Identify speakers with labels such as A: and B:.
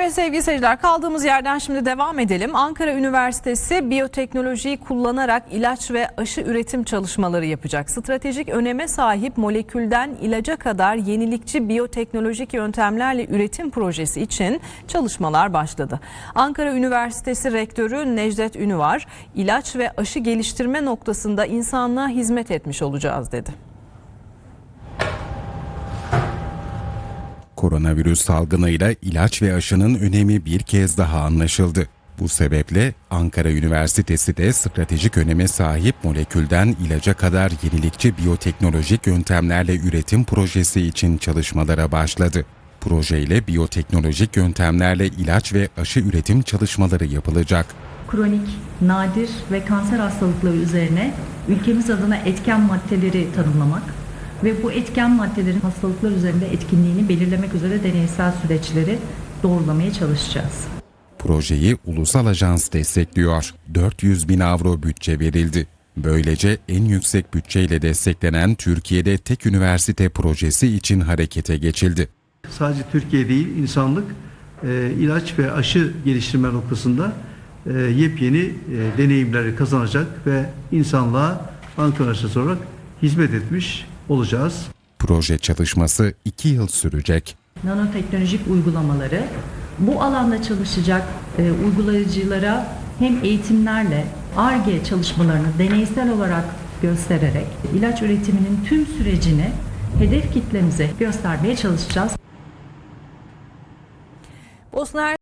A: Evet sevgili seyirciler kaldığımız yerden şimdi devam edelim. Ankara Üniversitesi biyoteknolojiyi kullanarak ilaç ve aşı üretim çalışmaları yapacak. Stratejik öneme sahip molekülden ilaca kadar yenilikçi biyoteknolojik yöntemlerle üretim projesi için çalışmalar başladı. Ankara Üniversitesi Rektörü Necdet Ünüvar, ilaç ve aşı geliştirme noktasında insanlığa hizmet etmiş olacağız dedi.
B: Koronavirüs salgınıyla ilaç ve aşının önemi bir kez daha anlaşıldı. Bu sebeple Ankara Üniversitesi de stratejik öneme sahip molekülden ilaca kadar yenilikçi biyoteknolojik yöntemlerle üretim projesi için çalışmalara başladı. Projeyle biyoteknolojik yöntemlerle ilaç ve aşı üretim çalışmaları yapılacak.
C: kronik, nadir ve kanser hastalıkları üzerine ülkemiz adına etken maddeleri tanımlamak ve bu etken maddelerin hastalıklar üzerinde etkinliğini belirlemek üzere deneysel süreçleri doğrulamaya çalışacağız.
B: Projeyi ulusal ajans destekliyor. 400 bin avro bütçe verildi. Böylece en yüksek bütçeyle desteklenen Türkiye'de tek üniversite projesi için harekete geçildi.
D: sadece Türkiye değil insanlık e, ilaç ve aşı geliştirme noktasında e, yepyeni e, deneyimleri kazanacak ve insanlığa Ankara Üniversitesi olarak hizmet etmiş olacağız.
B: Proje çalışması 2 yıl sürecek.
C: Nanoteknolojik uygulamaları bu alanda çalışacak e, uygulayıcılara hem eğitimlerle ARGE çalışmalarını deneysel olarak göstererek ilaç üretiminin tüm sürecini hedef kitlemize göstermeye çalışacağız.
A: Bosna